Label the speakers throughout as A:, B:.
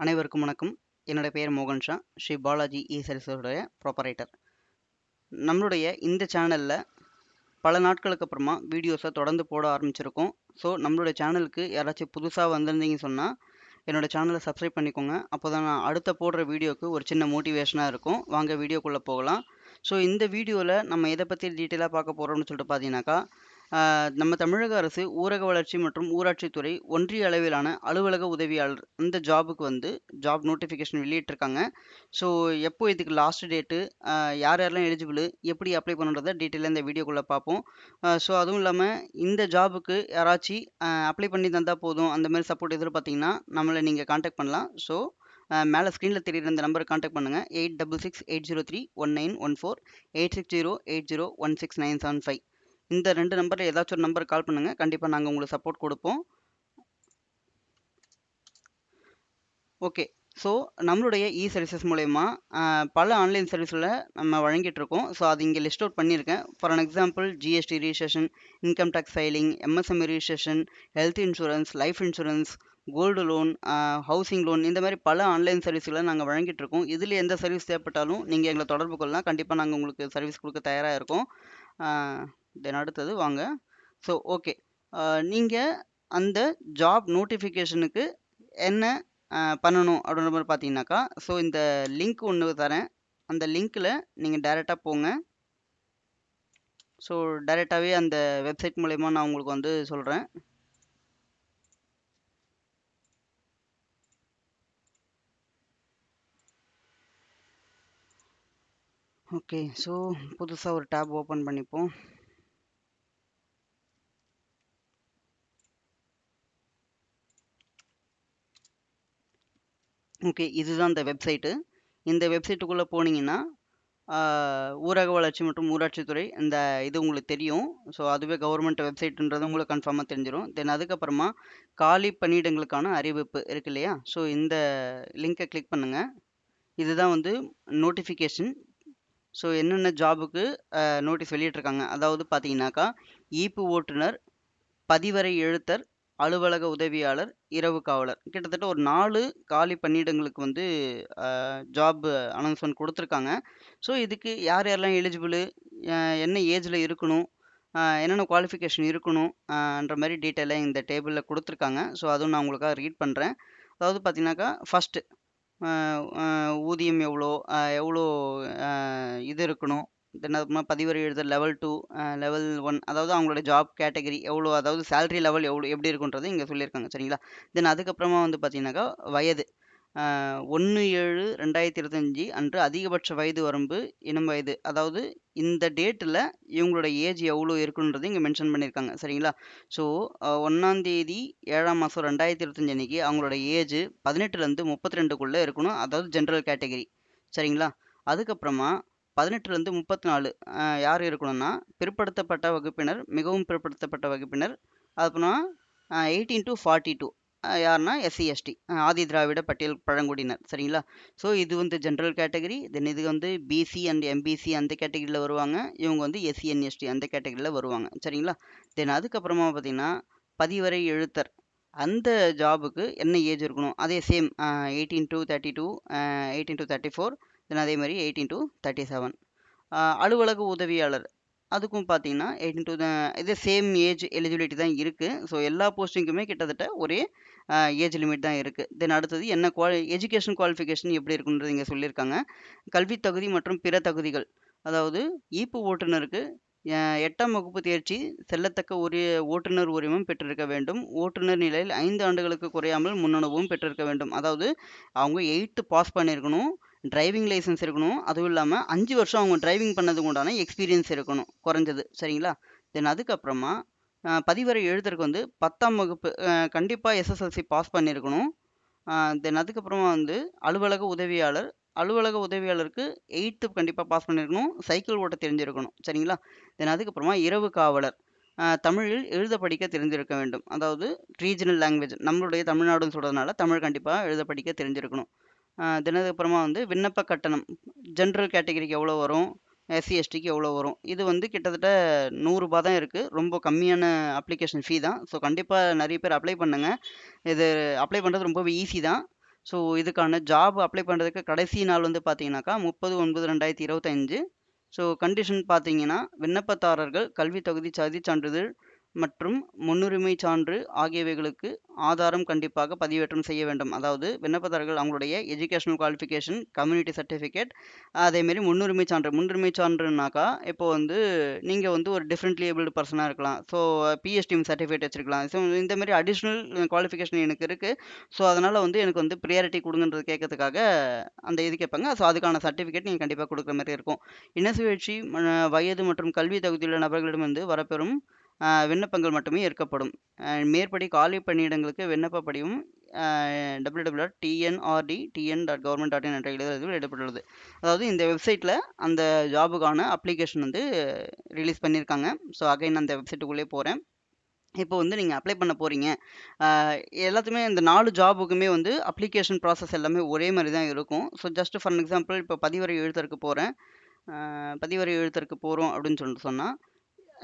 A: அனைவருக்கும் வணக்கம். என்னோட பெயர் மோகன் ஷா. ஸ்ரீ பாலாஜி இ. சர்வீஸோடைய ப்ராப்பரேட்டர் நம்மளுடைய இந்த சேனலில் பல நாட்களுக்கு அப்புறமா வீடியோஸை தொடர்ந்து போட ஆரம்பிச்சிருக்கோம். ஸோ நம்மளுடைய சேனலுக்கு யாராச்சும் புதுசாக வந்திருந்தீங்கன்னு சொன்னால் என்னோட சேனலை சப்ஸ்கிரைப் பண்ணிக்கோங்க. அப்போ தான் நான் அடுத்த போடுற வீடியோக்கு ஒரு சின்ன மோட்டிவேஷனாக இருக்கும். வாங்க வீடியோக்குள்ளே போகலாம். ஸோ இந்த வீடியோவில் நம்ம எதை பற்றி டீட்டெயிலாக பார்க்க போகிறோம்னு சொல்லிட்டு பார்த்தீங்கன்னாக்கா நம்ம தமிழக அரசு ஊரக வளர்ச்சி மற்றும் ஊராட்சித்துறை ஒன்றிய அளவிலான அலுவலக உதவியாளர் அந்த ஜாபுக்கு வந்து ஜாப் நோட்டிஃபிகேஷன் வெளியிட்டிருக்காங்க. ஸோ எப்போ இதுக்கு லாஸ்ட் டேட்டு யார் யாரெல்லாம் எலிஜிபிள் எப்படி அப்ளை பண்ணுறத டீட்டெயிலாக இந்த வீடியோக்குள்ளே பார்ப்போம். ஸோ அதுவும் இல்லாமல் இந்த ஜாபுக்கு யாராச்சும் அப்ளை பண்ணி தந்தால் போதும் அந்த மாதிரி சப்போர்ட் எதிர்பார்த்தீங்கன்னா நம்மளை நீங்கள் காண்டாக்ட் பண்ணலாம். ஸோ மேலே ஸ்க்ரீனில் தெரியுற இந்த நம்பரை காண்டாக்ட் பண்ணுங்கள் eight double six eight zero three one nine one four eight six zero eight zero one six nine seven five இந்த ரெண்டு நம்பரில் ஏதாச்சும் ஒரு நம்பர் கால் பண்ணுங்கள் கண்டிப்பாக நாங்கள் உங்களுக்கு சப்போர்ட் கொடுப்போம். ஓகே ஸோ நம்மளுடைய இ சர்வீசஸ் மூலயமா பல ஆன்லைன் சர்வீஸில் நம்ம வழங்கிட்டு இருக்கோம். ஸோ அது இங்கே லிஸ்ட் அவுட் பண்ணியிருக்கேன். For an example GST registration income tax filing MSME registration health insurance life insurance gold loan housing loan இந்த மாதிரி பல ஆன்லைன் சர்வீஸ்களை நாங்கள் வழங்கிட்டு இருக்கோம். இதில் எந்த சர்வீஸ் தேவைப்பட்டாலும் நீங்கள் எங்களை தொடர்பு கொள்ளலாம். கண்டிப்பாக நாங்கள் உங்களுக்கு சர்வீஸ் கொடுக்க தயாராக இருக்கோம். தென் அடுத்தது வாங்க. ஸோ ஓகே நீங்கள் அந்த ஜாப் நோட்டிஃபிகேஷனுக்கு என்ன பண்ணணும் அப்படின்ற மாதிரி பார்த்தீங்கன்னாக்கா ஸோ இந்த லிங்க் ஒன்று தரேன். அந்த லிங்க்கில் நீங்கள் டைரெக்டாக போங்க. ஸோ டைரெக்டாகவே அந்த வெப்சைட் மூலயமா நான் உங்களுக்கு வந்து சொல்கிறேன் ஓகே ஸோ புதுசாக ஒரு டேப் ஓப்பன் பண்ணிப்போம். ஓகே இதுதான் இந்த வெப்சைட்டு. இந்த வெப்சைட்டுக்குள்ளே போனீங்கன்னா ஊரக வளர்ச்சி மற்றும் ஊராட்சித்துறை இந்த இது உங்களுக்கு தெரியும். ஸோ அதுவே கவர்மெண்ட் வெப்சைட்டுன்றது உங்களுக்கு கன்ஃபார்மாக தெரிஞ்சிடும் தென் அதுக்கப்புறமா காலி பணியிடங்களுக்கான அறிவிப்பு இருக்கு இல்லையா? ஸோ இந்த லிங்கை கிளிக் பண்ணுங்கள் இதுதான் வந்து நோட்டிஃபிகேஷன் ஸோ என்னென்ன ஜாபுக்கு நோட்டீஸ் வெளியிட்ருக்காங்க அதாவது பார்த்தீங்கன்னாக்கா ஈப்பு ஓட்டுநர் பதிவரை எழுத்தர் அலுவலக உதவியாளர் இரவு காவலர். கிட்டத்தட்ட ஒரு நாலு காலி பணியிடங்களுக்கு வந்து ஜாப் அனௌன்ஸ்மெண்ட் கொடுத்துருக்காங்க. ஸோ இதுக்கு யார் யாரெல்லாம் எலிஜிபிள் என்ன ஏஜில் இருக்கணும் என்னென்ன குவாலிஃபிகேஷன் இருக்கணும்ன்ற மாதிரி டீட்டெயிலாக இந்த டேபிளில் கொடுத்துருக்காங்க. ஸோ அதுவும் நான் உங்களுக்காக ரீட் பண்ணுறேன் அதாவது பார்த்தீங்கன்னாக்கா ஃபஸ்ட்டு ஊதியம் எவ்வளோ எவ்வளோ இது இருக்கணும் தென் அதுக்கப்புறமா பதிவரை எழுத லெவல் டூ லெவல் ஒன் அதாவது அவங்களோட ஜாப் கேட்டகரி எவ்வளோ அதாவது சேலரி லெவல் எவ்வளோ எப்படி இருக்குன்றது இங்கே சொல்லியிருக்காங்க சரிங்களா? தென் அதுக்கப்புறமா வந்து பார்த்தீங்கன்னாக்கா வயது. ஒன்று ஏழு ரெண்டாயிரத்தி இருபத்தஞ்சி அன்று அதிகபட்ச வயது வரம்பு இனம் வயது. அதாவது இந்த டேட்டில் இவங்களோட ஏஜ் எவ்வளோ இருக்குன்றது இங்கே மென்ஷன் பண்ணியிருக்காங்க சரிங்களா? ஸோ ஒன்றாந்தேதி ஏழாம் மாதம் ரெண்டாயிரத்தி இருபத்தஞ்சி அன்றைக்கி அவங்களோட ஏஜ் பதினெட்டுலேருந்து முப்பத்தி ரெண்டுக்குள்ளே இருக்கணும் அதாவது ஜென்ரல் கேட்டகரி சரிங்களா? அதுக்கப்புறமா பதினெட்டுலேருந்து முப்பத்தி நாலு யார் இருக்கணும்னா பிற்படுத்தப்பட்ட வகுப்பினர் மிகவும் பிற்படுத்தப்பட்ட வகுப்பினர். அப்புறம் எயிட்டீன் டு ஃபார்ட்டி டூ யாருன்னா எஸ்சி எஸ்டி ஆதி திராவிட பட்டியல் பழங்குடியினர். சரிங்களா? ஸோ இது வந்து ஜென்ரல் கேட்டகரி தென் இது வந்து பிசி அண்ட் எம்பிசி அந்த கேட்டகரியில் வருவாங்க. இவங்க வந்து எஸ்சி அண்ட் எஸ்டி அந்த கேட்டகரியில் வருவாங்க. சரிங்களா? தென் அதுக்கப்புறமா பார்த்தீங்கன்னா பதிவரை எழுத்தர். அந்த ஜாபுக்கு என்ன ஏஜ் இருக்கணும்? அதே same eighteen to thirty two eighteen to thirty four then அதே மாதிரி எயிட்டீன் டு தேர்ட்டி செவன் அலுவலக உதவியாளர். அதுக்கும் பார்த்தீங்கன்னா எயிட்டின் டு இது சேம் ஏஜ் எலிஜிபிலிட்டி தான் இருக்குது ஸோ எல்லா போஸ்டிங்குமே கிட்டத்தட்ட ஒரே ஏஜ் லிமிட் தான் இருக்குது தென் அடுத்தது என்ன குவாலி எஜுகேஷன் குவாலிஃபிகேஷன் எப்படி இருக்குன்றது இங்கே சொல்லியிருக்காங்க. கல்வி தகுதி மற்றும் பிற தகுதிகள். அதாவது ஈப்பு ஓட்டுநருக்கு எட்டாம் வகுப்பு தேர்ச்சி செல்லத்தக்க ஒரு ஓட்டுநர் உரிமம் பெற்றிருக்க வேண்டும். ஓட்டுநர் நிலையில் ஐந்து ஆண்டுகளுக்கு குறையாமல் முன்னனுபவம் பெற்றிருக்க வேண்டும். அதாவது அவங்க எயித்து பாஸ் பண்ணியிருக்கணும். டிரைவிங் லைசன்ஸ் இருக்கணும். அதுவும் இல்லாமல் அஞ்சு வருஷம் அவங்க டிரைவிங் பண்ணதுக்கு உண்டான எக்ஸ்பீரியன்ஸ் இருக்கணும். குறைஞ்சது. சரிங்களா? தென் அதுக்கப்புறமா பதிவரை எழுதுறதுக்கு வந்து பத்தாம் வகுப்பு கண்டிப்பாக எஸ்எஸ்எல்சி பாஸ் பண்ணியிருக்கணும். தென் அதுக்கப்புறமா வந்து அலுவலக உதவியாளர் அலுவலக உதவியாளருக்கு எயித்து கண்டிப்பாக பாஸ் பண்ணியிருக்கணும். சைக்கிள் ஓட்ட தெரிஞ்சிருக்கணும். சரிங்களா? தென் அதுக்கப்புறமா இரவு காவலர். தமிழில் எழுத படிக்க தெரிஞ்சிருக்க வேண்டும். அதாவது ரீஜனல் லாங்குவேஜ் நம்மளுடைய தமிழ்நாடுன்னு சொல்கிறதுனால தமிழ் கண்டிப்பாக எழுத படிக்க தெரிஞ்சிருக்கணும். தினதுக்கப்புறமா வந்து விண்ணப்ப கட்டணம். ஜென்ரல் கேட்டகரிக்கு எவ்வளோ வரும்? எஸ்சி எஸ்டிக்கு எவ்வளோ வரும்? இது வந்து கிட்டத்தட்ட நூறுரூபா தான் இருக்குது ரொம்ப கம்மியான அப்ளிகேஷன் ஃபீ தான். ஸோ கண்டிப்பாக நிறைய பேர் அப்ளை பண்ணுங்கள் இது அப்ளை பண்ணுறது ரொம்பவே ஈஸி தான். ஸோ இதுக்கான ஜாப் அப்ளை பண்ணுறதுக்கு கடைசி நாள் வந்து பார்த்தீங்கன்னாக்கா முப்பது ஒன்பது ரெண்டாயிரத்தி இருபத்தஞ்சு ஸோ கண்டிஷன் பார்த்தீங்கன்னா விண்ணப்பதாரர்கள் கல்வி தகுதி சாதி சான்றிதழ் மற்றும் முன்னுரிமை சான்று ஆகியவைகளுக்கு ஆதாரம் கண்டிப்பாக பதிவேற்றம் செய்ய வேண்டும். அதாவது விண்ணப்பதாரர்கள் அவங்களுடைய எஜுகேஷனல் குவாலிஃபிகேஷன் கம்யூனிட்டி சர்டிஃபிகேட் அதேமாரி முன்னுரிமை சான்று. முன்னுரிமை சான்றுனாக்கா இப்போ வந்து நீங்கள் வந்து ஒரு டிஃப்ரெண்ட்லி ஏபிள்டு பர்சனாக இருக்கலாம். ஸோ பிஎஸ்டிஎம் சர்டிஃபிகேட் வச்சிருக்கலாம். ஸோ இந்தமாரி அடிஷ்னல் குவாலிஃபிகேஷன் எனக்கு இருக்குது ஸோ அதனால் வந்து எனக்கு வந்து ப்ரியாரிட்டி கொடுங்கன்றது கேட்கறதுக்காக அந்த இது கேட்பாங்க. ஸோ அதுக்கான சர்டிஃபிகேட் நீங்கள் கண்டிப்பாக கொடுக்குற மாதிரி இருக்கும். இன சுழற்சி ம- வயது மற்றும் கல்வி தகுதியுள்ள நபர்களிடமிருந்து வரப்பெறும் விண்ணப்பங்கள் மட்டுமே ஏற்கப்படும் மேற்படி காலி பணியிடங்களுக்கு விண்ணப்ப படிவம் W W dot TNRD TN dot government dot in என்ற எழுதுறதில் இடப்பட்டுள்ளது அதாவது இந்த வெப்சைட்டில் அந்த ஜாபுக்கான அப்ளிகேஷன் வந்து ரிலீஸ் பண்ணியிருக்காங்க. ஸோ அகைன் அந்த வெப்சைட்டுக்குள்ளே போகிறேன் இப்போ வந்து நீங்கள் அப்ளை பண்ண போகிறீங்க எல்லாத்துமே இந்த நாலு ஜாபுக்குமே வந்து அப்ளிகேஷன் ப்ராசஸ் எல்லாமே ஒரே மாதிரி தான் இருக்கும். ஸோ ஜஸ்ட் ஃபார் எக்ஸாம்பிள் இப்போ பதிவரை எழுத்தருக்கு போகிறேன் பதிவரை எழுத்தருக்கு போகிறோம் அப்படின்னு சொல்லிட்டு சொன்னால்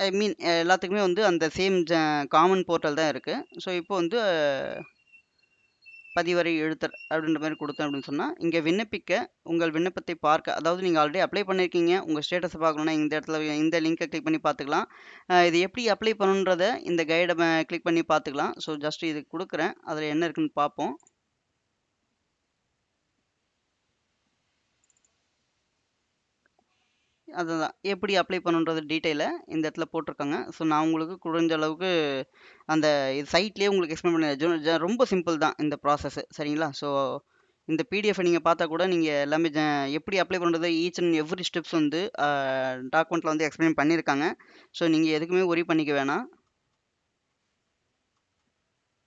A: ஐ மீன் எல்லாத்துக்குமே வந்து அந்த சேம் காமன் போர்ட்டல் தான் இருக்குது ஸோ இப்போ வந்து பதிவரை எழுத்தர் அப்படின்ற மாதிரி கொடுத்தேன் அப்படின்னு சொன்னால் இங்கே விண்ணப்பிக்க உங்கள் விண்ணப்பத்தை பார்க்க அதாவது நீங்கள் ஆல்ரெடி அப்ளை பண்ணியிருக்கீங்க உங்கள் ஸ்டேட்டஸை பார்க்கணுன்னா இந்த இடத்துல இந்த லிங்கை கிளிக் பண்ணி பார்த்துக்கலாம். இது எப்படி அப்ளை பண்ணணுன்றத இந்த கைடை கிளிக் பண்ணி பார்த்துக்கலாம். ஸோ ஜஸ்ட் இது கொடுக்குறேன். அதில் என்ன இருக்குன்னு பார்ப்போம். அதுதான். எப்படி அப்ளை பண்ணுன்றது டீட்டெயிலை இந்த இடத்துல போட்டிருக்காங்க. ஸோ நான் உங்களுக்கு குறைஞ்ச அளவுக்கு அந்த இது சைட்லேயே உங்களுக்கு எக்ஸ்பிளைன் பண்ணி ரொம்ப சிம்பிள் தான் இந்த ப்ராசஸ் சரிங்களா? ஸோ இந்த பிடிஎஃப் நீங்கள் பார்த்தா கூட நீங்கள் எல்லாமே ஜ- எப்படி அப்ளை பண்ணுறது ஈச் அண்ட் எவ்ரி ஸ்டெப்ஸ் வந்து டாக்குமெண்ட்டில் வந்து எக்ஸ்பிளைன் பண்ணியிருக்காங்க. ஸோ நீங்கள் எதுக்குமே ஒரி பண்ணிக்க வேணாம்.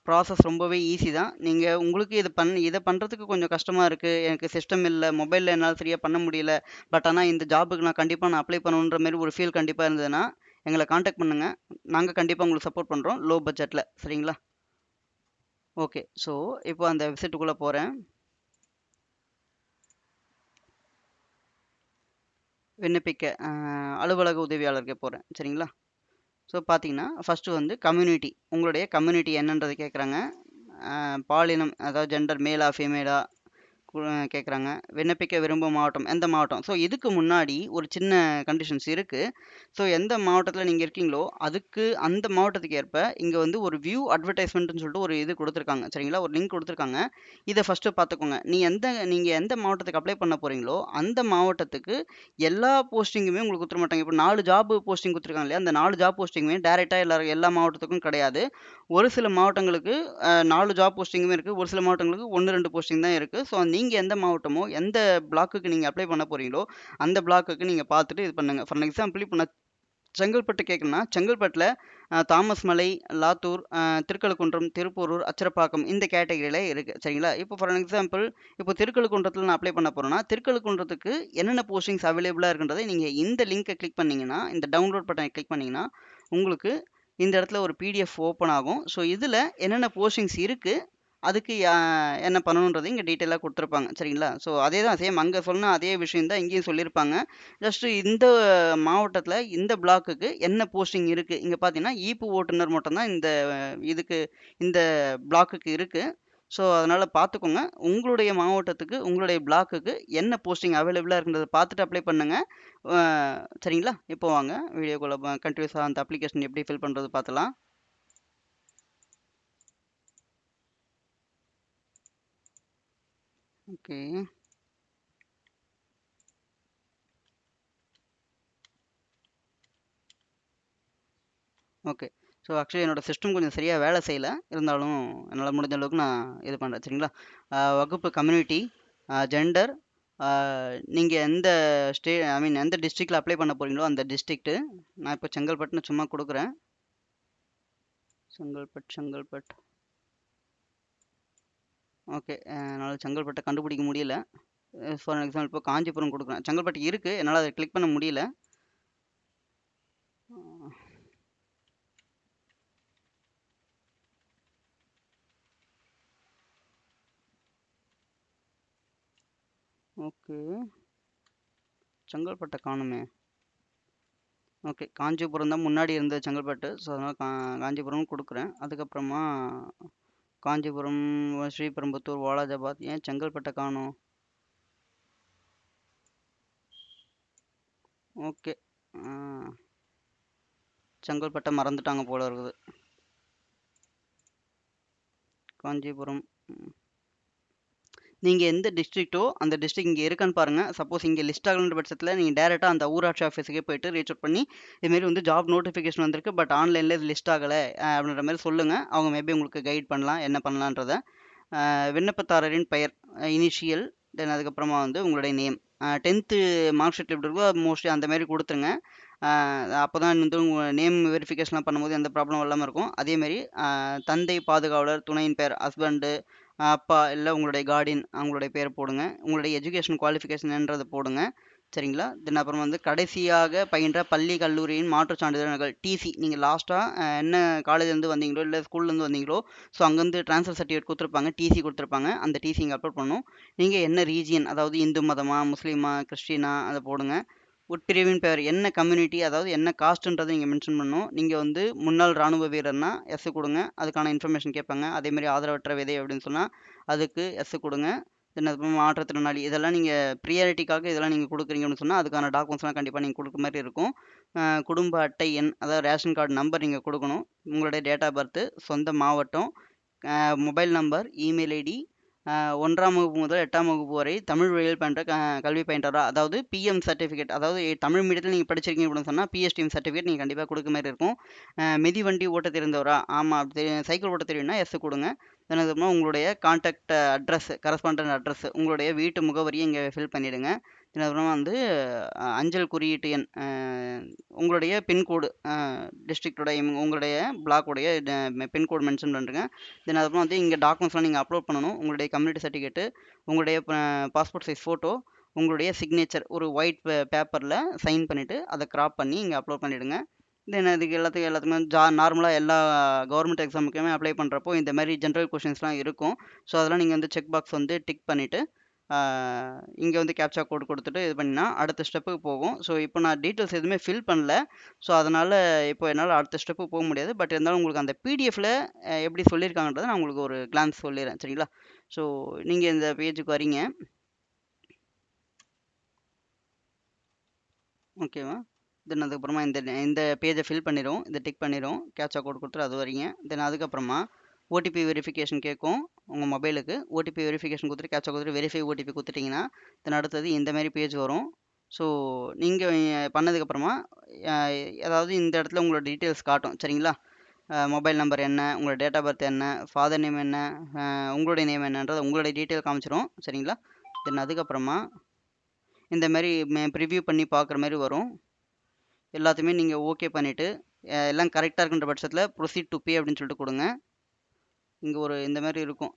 A: ப்ராசஸ் ரொம்பவே ஈஸி தான். நீங்கள் உங்களுக்கு இது பண் இதை பண்ணுறதுக்கு கொஞ்சம் கஷ்டமாக இருக்குது எனக்கு சிஸ்டம் இல்லை மொபைலில் என்னால் சரியாக பண்ண முடியல. பட் ஆனால் இந்த ஜாபுக்கு நான் கண்டிப்பாக நான் அப்ளை பண்ணணுன்ற மாதிரி ஒரு ஃபீல் கண்டிப்பாக இருந்ததுன்னா எங்களை காண்டாக்ட் பண்ணுங்கள் நாங்கள் கண்டிப்பாக உங்களுக்கு சப்போர்ட் பண்ணுறோம் லோ. பட்ஜெட்டில் சரிங்களா? ஓகே ஸோ இப்போ அந்த வெப்சைட்டுக்குள்ளே போகிறேன் விண்ணப்பிக்க அலுவலக உதவியாளருக்கு போகிறேன் சரிங்களா? ஸோ பார்த்தீங்கன்னா ஃபஸ்ட்டு வந்து கம்யூனிட்டி உங்களுடைய கம்யூனிட்டி என்னன்றது கேட்குறாங்க பாலினம் அதாவது ஜெண்டர் மேலா ஃபீமேலா கேட்குறாங்க விண்ணப்பிக்க விரும்பும் மாவட்டம் எந்த மாவட்டம்? ஸோ இதுக்கு முன்னாடி ஒரு சின்ன கண்டிஷன்ஸ் இருக்குது ஸோ எந்த மாவட்டத்தில் நீங்கள் இருக்கீங்களோ அதுக்கு அந்த மாவட்டத்துக்கு ஏற்ப இங்கே வந்து ஒரு வியூ அட்வர்டைஸ்மெண்ட்னு சொல்லிட்டு ஒரு இது கொடுத்துருக்காங்க. சரிங்களா? ஒரு லிங்க் கொடுத்துருக்காங்க. இதை ஃபஸ்ட்டு பார்த்துக்கோங்க. நீ எந்த நீங்கள் எந்த மாவட்டத்துக்கு அப்ளை பண்ண போகிறீங்களோ அந்த மாவட்டத்துக்கு எல்லா போஸ்டிங்குமே உங்களுக்கு கொடுத்துட மாட்டாங்க இப்போ நாலு ஜாப் போஸ்டிங் கொடுத்துருக்காங்க இல்லையா? அந்த நாலு ஜாப் போஸ்டிங்குமே டேரெக்டாக எல்லா எல்லா மாவட்டத்துக்கும் கிடையாது. ஒரு சில மாவட்டங்களுக்கு நாலு ஜாப் போஸ்டிங்குமே இருக்குது ஒரு சில மாவட்டங்களுக்கு ஒன்று ரெண்டு போஸ்டிங் தான் இருக்குது ஸோ நீ நீங்கள் எந்த மாவட்டமோ எந்த பிளாக்குக்கு நீங்கள் அப்ளை பண்ண போகிறீங்களோ அந்த பிளாக்குக்கு நீங்கள் பார்த்துட்டு இது பண்ணுங்கள் ஃபார் எக்ஸாம்பிள் இப்போ நான் செங்கல்பட்டு கேட்கணும்னா செங்கல்பட்டில் தாமஸ் மலை லாத்தூர் திருக்கழுக்குன்றம் திருப்பூரூர் அச்சரப்பாக்கம் இந்த கேட்டகரியில் இருக்குது சரிங்களா? இப்போ ஃபார் எக்ஸாம்பிள் இப்போ திருக்கழுக்குன்றத்தில் நான் அப்ளை பண்ண போகிறேன்னா திருக்கழுக்குன்றத்துக்கு என்னென்ன போஸ்டிங்ஸ் அவைலபிளாக இருக்குன்றதை நீங்கள் இந்த லிங்கை கிளிக் பண்ணிங்கன்னா இந்த டவுன்லோட் பட்டனை கிளிக் பண்ணிங்கன்னா உங்களுக்கு இந்த இடத்துல ஒரு பிடிஎஃப் ஓப்பன் ஆகும். ஸோ இதில் என்னென்ன போஸ்டிங்ஸ் இருக்குது அதுக்கு யா- என்ன பண்ணணுன்றது இங்கே டீட்டெயிலாக கொடுத்துருப்பாங்க. சரிங்களா? ஸோ அதே தான் சேம் அங்கே சொன்ன அதே விஷயம் தான் இங்கேயும் சொல்லியிருப்பாங்க. ஜஸ்ட்டு இந்த மாவட்டத்தில் இந்த பிளாக்குக்கு என்ன போஸ்டிங் இருக்குது இங்கே பார்த்தீங்கன்னா ஈப்பு ஓட்டுநர் மட்டும்தான் இந்த இதுக்கு இந்த பிளாக்குக்கு இருக்குது ஸோ அதனால் பார்த்துக்கோங்க உங்களுடைய மாவட்டத்துக்கு உங்களுடைய பிளாக்குக்கு என்ன போஸ்டிங் அவைலபிளாக இருக்குன்றதை பார்த்துட்டு அப்ளை பண்ணுங்கள் சரிங்களா? இப்போ வாங்க. வீடியோக்குள்ளே கண்டினியூஸாக அந்த அப்ளிகேஷன் எப்படி ஃபில் பண்ணுறது பார்த்துலாம் ஓகே ஓகே ஸோ ஆக்சுவலி என்னோட சிஸ்டம் கொஞ்சம் சரியாக வேலை செய்யலை. இருந்தாலும் என்னால் முடிஞ்ச அளவுக்கு நான் இது பண்ணுறேன் சரிங்களா? வகுப்பு கம்யூனிட்டி ஜெண்டர் நீங்கள் எந்த ஸ்டே ஐ மீன் எந்த டிஸ்ட்ரிக்டில் அப்ளை பண்ண போகிறீங்களோ அந்த டிஸ்ட்ரிக்ட்டு நான் இப்போ செங்கல்பட்டுன்னு சும்மா கொடுக்குறேன். செங்கல்பட் செங்கல்பட் ஓகே. என்னால் செங்கல்பட்டை கண்டுபிடிக்க முடியல. ஃபார் எக்ஸாம்பிள் இப்போ காஞ்சிபுரம் கொடுக்குறேன். செங்கல்பட்டு இருக்குது என்னால் அதை கிளிக் பண்ண முடியல. ஓகே. செங்கல்பட்டை காணுமே. ஓகே. காஞ்சிபுரம் தான் முன்னாடி இருந்தது செங்கல்பட்டு. ஸோ அதனால் கா காஞ்சிபுரம் கொடுக்குறேன். அதுக்கப்புறமா காஞ்சிபுரம் ஸ்ரீபெரும்புத்தூர் வாலாஜாபாத் ஏன் செங்கல்பட்டை காணோம்? ஓகே. செங்கல்பட்டை மறந்துட்டாங்க போல இருக்குது. காஞ்சிபுரம் நீங்கள் எந்த டிஸ்ட்ரிக்ட்டோ அந்த டிஸ்ட்ரிக் இங்கே இருக்கான்னு பாருங்கள் சப்போஸ் இங்கே லிஸ்ட் ஆகலன்ற பட்சத்தில் நீங்கள் டேரெக்டாக அந்த ஊராட்சி ஆஃபீஸுக்கே போயிட்டு ரீச் அவுட் பண்ணி இதுமாரி வந்து ஜாப் நோட்டிஃபிகேஷன் வந்திருக்கு பட் ஆன்லைனில் இது லிஸ்ட் ஆகலை அப்படின்ற மாதிரி சொல்லுங்கள் அவங்க மேபி உங்களுக்கு கைட் பண்ணலாம் என்ன பண்ணலான்றத. விண்ணப்பதாரரின் பெயர் இனிஷியல் தென் அதுக்கப்புறமா வந்து உங்களுடைய நேம் டென்த்து மார்க் ஷீட் எப்படி இருக்கோ மோஸ்ட்லி அந்த மாதிரி கொடுத்துருங்க. அப்போ தான் வந்து உங்கள் நேம் வெரிஃபிகேஷன்லாம் பண்ணும்போது எந்த ப்ராப்ளம் இல்லாமல் இருக்கும். அதேமாரி தந்தை பாதுகாவலர் துணையின் பெயர் ஹஸ்பண்டு அப்பா இல்லை உங்களுடைய கார்டியன் அவங்களுடைய பேர் போடுங்க. உங்களுடைய எஜுகேஷன் குவாலிஃபிகேஷன்ன்றதை போடுங்க. சரிங்களா? தென் அப்புறம் வந்து கடைசியாக பயின்ற பள்ளி கல்லூரியின் மாற்றுச் சான்றிதழ்கள் டிசி நீங்கள் லாஸ்ட்டாக என்ன காலேஜ்லேருந்து வந்தீங்களோ இல்லை ஸ்கூல்லேருந்து வந்தீங்களோ ஸோ அங்கேருந்து ட்ரான்ஸ்ஃபர் சர்டிஃபிகேட் கொடுத்துருப்பாங்க டிசி கொடுத்துருப்பாங்க. அந்த டிசி இங்கே அப்லோட் பண்ணணும் நீங்கள் என்ன ரீஜியன் அதாவது இந்து மதமா முஸ்லீமா கிறிஸ்டினா அதை போடுங்க. உட்பிரிவின் பெயர் என்ன கம்யூனிட்டி அதாவது என்ன காஸ்ட்டுன்றதை நீங்கள் மென்ஷன் பண்ணணும். நீங்கள் வந்து முன்னாள் இராணுவ வீரர்னா எஸ் கொடுங்க. அதுக்கான இன்ஃபர்மேஷன் கேட்பாங்க. அதேமாதிரி ஆதரவற்ற விதை அப்படின்னு சொன்னால் அதுக்கு எஸ் கொடுங்க. மாற்றுத்திறனாளி இதெல்லாம் நீங்கள் ப்ரியாரிட்டிக்காக இதெல்லாம் நீங்கள் கொடுக்குறீங்கன்னு சொன்னால் அதுக்கான டாக்குமெண்ட்ஸ்லாம் கண்டிப்பாக நீங்கள் கொடுக்க மாதிரி இருக்கும். குடும்ப அட்டை எண் அதாவது ரேஷன் கார்டு நம்பர் நீங்கள் கொடுக்கணும். உங்களுடைய டேட் ஆஃப் பர்த்து சொந்த மாவட்டம் மொபைல் நம்பர் இமெயில் ஐடி ஒன்றாம் வகுப்பு முதல் எட்டாம் வகுப்பு வரை தமிழ் வழியில் பயின்ற க கல்வி பயின்றாரா? அதாவது பிஎம் சர்டிஃபிகேட் அதாவது தமிழ் மீடியத்தில் நீங்கள் படிச்சிருக்கீங்க அப்படின்னு சொன்னால் பிஎஸ்டிஎம் சர்டிஃபிகேட் நீங்கள் கண்டிப்பாக கொடுக்க மாதிரி இருக்கும். மிதிவண்டி ஓட்ட தெரிந்தவரா? ஆமாம் அப்படி சைக்கிள் ஓட்ட தெரியும்னா எஸ் கொடுங்க. தினதுமா உங்களுடைய கான்டாக்ட் அட்ரஸ் கரஸ்பாண்டன்ட் அட்ரஸ் உங்களுடைய வீட்டு முகவரியை இங்கே ஃபில் பண்ணிவிடுங்க தென் வந்து அஞ்சல் குறியீட்டு எண் உங்களுடைய பின்கோடு டிஸ்ட்ரிக்டோட உங்களுடைய பிளாக்குடைய பின்கோடு மென்ஷன் பண்ணுறேங்க தென் அதுக்கப்புறம் வந்து இங்கே டாக்குமெண்ட்ஸ்லாம் நீங்கள் அப்லோட் பண்ணணும். உங்களுடைய கம்யூனிட்டி சர்டிஃபிகேட்டு உங்களுடைய பாஸ்போர்ட் சைஸ் ஃபோட்டோ உங்களுடைய சிக்னேச்சர் ஒரு ஒயிட் பேப்பரில் சைன் பண்ணிவிட்டு அதை க்ராப் பண்ணி இங்கே அப்லோட் பண்ணிவிடுங்க தென் அதுக்கு எல்லாத்துக்கும் எல்லாத்துக்குமே ஜா நார்மலாக எல்லா கவர்மெண்ட் எக்ஸாமுக்குமே அப்ளை பண்ணுறப்போ இந்த மாதிரி ஜென்ரல் கொஷின்ஸ்லாம் இருக்கும். ஸோ அதெல்லாம் நீங்கள் வந்து செக் பாக்ஸ் வந்து டிக் பண்ணிவிட்டு இங்கே வந்து கேப்சா கோட் கொடுத்துட்டு இது பண்ணினா அடுத்த ஸ்டெப்புக்கு போகும். ஸோ இப்போ நான் டீட்டெயில்ஸ் எதுவுமே ஃபில் பண்ணல. ஸோ அதனால் இப்போ என்னால் அடுத்த ஸ்டெப்புக்கு போக முடியாது. பட் இருந்தாலும் உங்களுக்கு அந்த பிடிஎஃப்பில் எப்படி சொல்லியிருக்காங்கன்றதை நான் உங்களுக்கு ஒரு கிளான்ஸ் சொல்லிடுறேன் சரிங்களா? ஸோ நீங்கள் இந்த பேஜுக்கு வரீங்க. ஓகேவா தென் அதுக்கப்புறமா இந்த இந்த பேஜை ஃபில் பண்ணிடும் இதை டிக் பண்ணிடும் கேப்சா கோட் கொடுத்துட்டு அது வரீங்க. தென் அதுக்கப்புறமா ஓடிபி வெரிஃபிகேஷன் கேட்கும் உங்கள் மொபைலுக்கு ஓடிபி வெரிஃபிகேஷன் கொடுத்துட்டு கேப்சா கொடுத்துட்டு வெரிஃபை ஓடிபி கொடுத்துட்டிங்கன்னா தென் அடுத்தது இந்தமாரி பேஜ் வரும். ஸோ நீங்கள் பண்ணதுக்கப்புறமா அதாவது இந்த இடத்துல உங்களோட டீட்டெயில்ஸ் காட்டும். சரிங்களா? மொபைல் நம்பர் என்ன உங்களோட டேட் ஆஃப் பர்த் என்ன ஃபாதர் நேம் என்ன உங்களுடைய நேம் என்னன்றது உங்களுடைய டீட்டெயில் காமிச்சிரும். சரிங்களா? தென் அதுக்கப்புறமா இந்த மாதிரி ப்ரிவ்யூ பண்ணி பார்க்குற மாதிரி வரும். எல்லாத்தையுமே நீங்கள் ஓகே பண்ணிவிட்டு எல்லாம் கரெக்டாக இருக்கின்ற பட்சத்தில் ப்ரொசீட் டு பே அப்படின்னு சொல்லிட்டு கொடுங்க. இங்கே ஒரு இந்த மாதிரி இருக்கும்.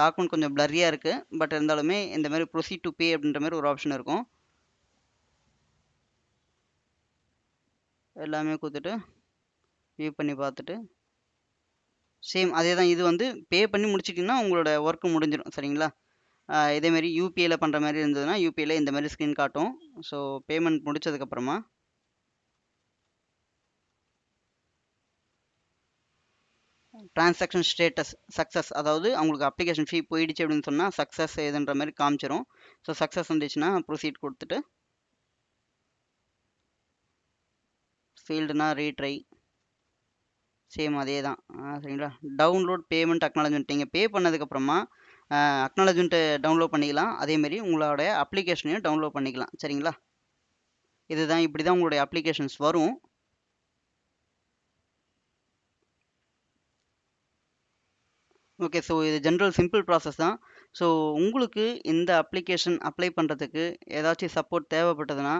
A: டாக்குமெண்ட் கொஞ்சம் ப்ளரியாக இருக்குது பட் இருந்தாலுமே இந்த மாதிரி ப்ரொசீட் டு பே அப்படின்ற மாதிரி ஒரு ஆப்ஷன் இருக்கும். எல்லாமே கொடுத்துட்டு வியூ பண்ணி பார்த்துட்டு. சேம் அதே தான். இது வந்து பே பண்ணி முடிச்சிட்டிங்கன்னா உங்களோட ஒர்க்கு முடிஞ்சிடும். சரிங்களா? இதேமாரி யூபிஐயில் பண்ணுற மாதிரி இருந்ததுன்னா யூபிஐயில் இந்த மாதிரி ஸ்க்ரீன் காட்டும். ஸோ பேமெண்ட் முடிச்சதுக்கப்புறமா டிரான்சாக்ஷன் ஸ்டேட்டஸ் சக்ஸஸ் அதாவது அவங்களுக்கு அப்ளிகேஷன் ஃபீ போயிடுச்சு அப்படின்னு சொன்னால் சக்ஸஸ் இதுன்ற மாதிரி காமிச்சிரும். ஸோ சக்ஸஸ் வந்துச்சுன்னா ப்ரொசீட் கொடுத்துட்டு ஃபீல்டுனா ரீட்ரை சேம் அதே தான் சரிங்களா? டவுன்லோட் பேமெண்ட் அக்னாலஜ்மெண்ட் நீங்கள் பே பண்ணதுக்கப்புறமா அக்னாலஜ்மெண்ட்டு டவுன்லோட் பண்ணிக்கலாம். அதேமாரி உங்களோட அப்ளிகேஷனையும் டவுன்லோட் பண்ணிக்கலாம். சரிங்களா? இதுதான் இப்படி தான் உங்களுடைய அப்ளிகேஷன்ஸ் வரும். ஓகே ஸோ இது ஜென்ரல் சிம்பிள் ப்ராசஸ் தான். ஸோ உங்களுக்கு இந்த அப்ளிகேஷன் அப்ளை பண்ணுறதுக்கு ஏதாச்சும் சப்போர்ட் தேவைப்பட்டதுன்னா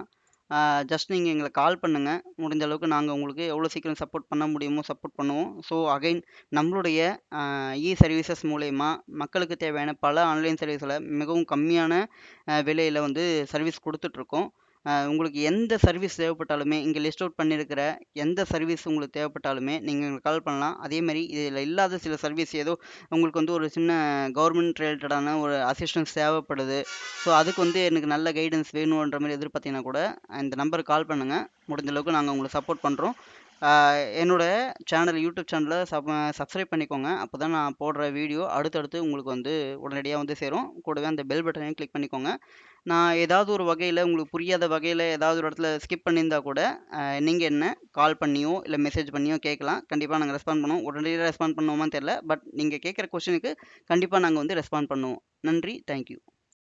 A: ஜஸ்ட் நீங்கள் எங்களை கால் பண்ணுங்கள் முடிஞ்ச அளவுக்கு நாங்கள் உங்களுக்கு எவ்வளோ சீக்கிரம் சப்போர்ட் பண்ண முடியுமோ சப்போர்ட் பண்ணுவோம். ஸோ அகைன் நம்மளுடைய இ சர்வீசஸ் மூலயமா மக்களுக்கு தேவையான பல ஆன்லைன் சர்வீஸில் மிகவும் கம்மியான விலையில் வந்து சர்வீஸ் கொடுத்துட்ருக்கோம் உங்களுக்கு எந்த சர்வீஸ் தேவைப்பட்டாலுமே இங்கே லிஸ்ட் அவுட் பண்ணியிருக்கிற எந்த சர்வீஸ் உங்களுக்கு தேவைப்பட்டாலுமே நீங்கள் எங்களுக்கு கால் பண்ணலாம். அதேமாதிரி இதில் இல்லாத சில சர்வீஸ் ஏதோ உங்களுக்கு வந்து ஒரு சின்ன கவர்மெண்ட் ரிலேட்டடான ஒரு அசிஸ்டன்ஸ் தேவைப்படுது. ஸோ அதுக்கு வந்து எனக்கு நல்ல கைடன்ஸ் வேணுன்ற மாதிரி எதிர்பார்த்தீங்கன்னா கூட இந்த நம்பருக்கு கால் பண்ணுங்கள் முடிஞ்ச அளவுக்கு நாங்கள் உங்களுக்கு சப்போர்ட் பண்ணுறோம் என்னோட சேனல் யூடியூப் சேனலை சப் சப்ஸ்கிரைப் பண்ணிக்கோங்க. அப்போ தான் நான் போடுற வீடியோ அடுத்தடுத்து உங்களுக்கு வந்து உடனடியாக வந்து சேரும். கூடவே அந்த பெல் பட்டனையும் கிளிக் பண்ணிக்கோங்க. நான் ஏதாவது ஒரு வகையில் உங்களுக்கு புரியாத வகையில் ஏதாவது ஒரு இடத்துல ஸ்கிப் பண்ணியிருந்தா கூட நீங்கள் என்ன கால் பண்ணியோ இல்லை மெசேஜ் பண்ணியோ கேட்கலாம். கண்டிப்பாக நாங்கள் ரெஸ்பாண்ட் பண்ணுவோம். உடனடியாக ரெஸ்பாண்ட் பண்ணுவோமான்னு தெரில பட் நீங்கள் கேட்குற கொஷனுக்கு கண்டிப்பாக நாங்கள் வந்து ரெஸ்பாண்ட் பண்ணுவோம். நன்றி. தேங்க்யூ